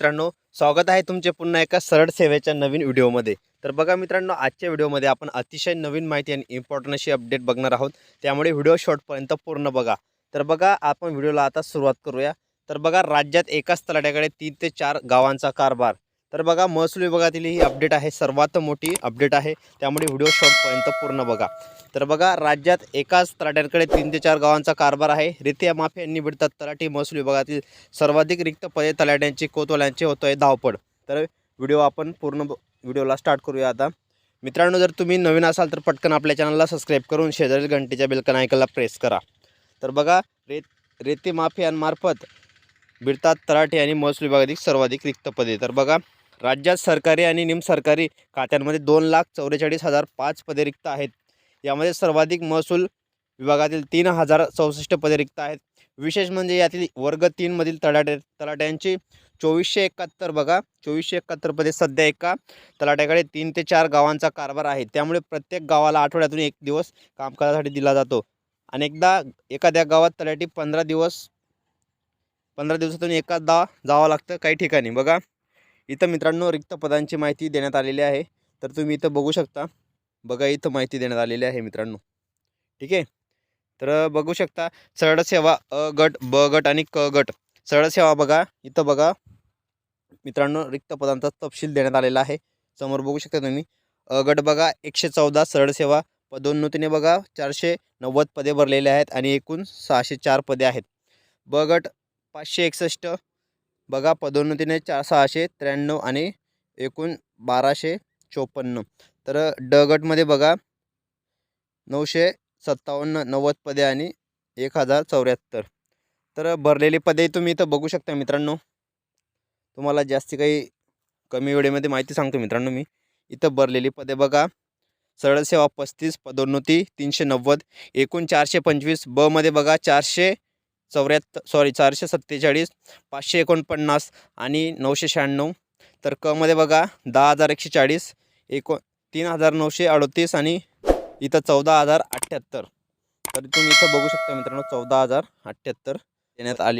मित्रांनो स्वागत आहे तुमचे पुन्हा एका सरळ सेवेच्या नवीन व्हिडिओमध्ये. तर बघा मित्रांनो आजच्या व्हिडिओमध्ये आपण अतिशय नवीन माहिती आणि इम्पॉर्टंट अशी अपडेट बघणार आहोत. त्यामुळे व्हिडिओ शॉर्टपर्यंत पूर्ण बघा. तर बघा आपण व्हिडिओला आता सुरुवात करूया. तर बघा राज्यात एकाच तलाट्याकडे तीन ते चार गावांचा कारभार. तर बघा महसूल विभागातील ही अपडेट आहे. सर्वात मोठी अपडेट आहे. त्यामुळे व्हिडिओ शॉर्टपर्यंत पूर्ण बघा. तर बघा राज्यात एकाच तलाट्यांकडे तीन ते चार गावांचा कारभार आहे. रित्या माफी यांनी भिडतात तलाठी. महसूल विभागातील सर्वाधिक रिक्त पदे तलाट्यांची कोतवाल्यांची होतो आहे धावपड तर व्हिडिओ आपण पूर्ण व्हिडिओला स्टार्ट करूया आता. मित्रांनो जर तुम्ही नवीन असाल तर पटकन आपल्या चॅनलला सबस्क्राईब करून शेजारील घंटेच्या बेलकन आयकनला प्रेस करा. तर बघा रेत रेती माफियांमार्फत भिडतात तलाठी आणि महसूल विभागातील सर्वाधिक रिक्त पदे. तर बघा राज्यात सरकारी आणि निमसरकारी खात्यांमध्ये दोन लाख चौवेचाळीस हजार पाच पदे रिक्त आहेत. यामध्ये सर्वाधिक महसूल विभागातील तीन हजार चौसष्ट पदे रिक्त आहेत. विशेष म्हणजे यातील वर्ग तीनमधील तलाटे तलाट्यांची चोवीसशे एकाहत्तर बघा चोवीसशे एकाहत्तर पदे सध्या एका तलाट्याकडे तीन ते चार गावांचा कारभार आहे. त्यामुळे प्रत्येक गावाला आठवड्यातून एक दिवस कामकाजासाठी दिला जातो. अनेकदा एखाद्या गावात तलाठी पंधरा दिवस पंधरा दिवसातून एकादा जावं लागतं काही ठिकाणी. बघा इथं मित्रांनो रिक्त पदांची माहिती देण्यात आलेली आहे. तर तुम्ही इथं बघू शकता. बघा इथं माहिती देण्यात आलेली आहे मित्रांनो. ठीक आहे? तर बघू शकता सरळ सेवा अ गट ब गट आणि क गट. सरळ सेवा बघा इथं बघा. मित्रांनो रिक्त पदांचा तपशील देण्यात आलेला आहे. समोर बघू शकता तुम्ही. अ गट बघा एकशे चौदा सरळ सेवा पदोन्नतीने बघा चारशे नव्वद पदे भरलेले आहेत आणि एकूण सहाशे चार पदे आहेत. ब गट पाचशे एकसष्ट बघा पदोन्नतीने चार सहाशे त्र्याण्णव आणि एकूण बाराशे चोपन्न. तर ड गटमध्ये बघा नऊशे सत्तावन्न नव्वद पदे आणि एक हजार चौऱ्याहत्तर. तर भरलेली पदे तुम्ही इथं बघू शकता मित्रांनो. तुम्हाला जास्ती काही कमी वेळेमध्ये माहिती सांगतो मित्रांनो मी. इथं भरलेली पदे बघा. सरळ सेवा पस्तीस पदोन्नती तीनशे नव्वद एकूण चारशे पंचवीस बमध्ये बघा चारशे चौऱ्याहत्तर सॉरी चारशे सत्तेचाळीस पाचशे एकोणपन्नास आणि नऊशे शहाण्णव. तर कमध्ये बघा दहा हजार एकशे चाळीस एको तीन हजार नऊशे अडतीस आणि इथं चौदा हजार अठ्ठ्याहत्तर तर तुम्ही इथं बघू शकता मित्रांनो चौदा हजार अठ्ठ्याहत्तर देण्यात आले.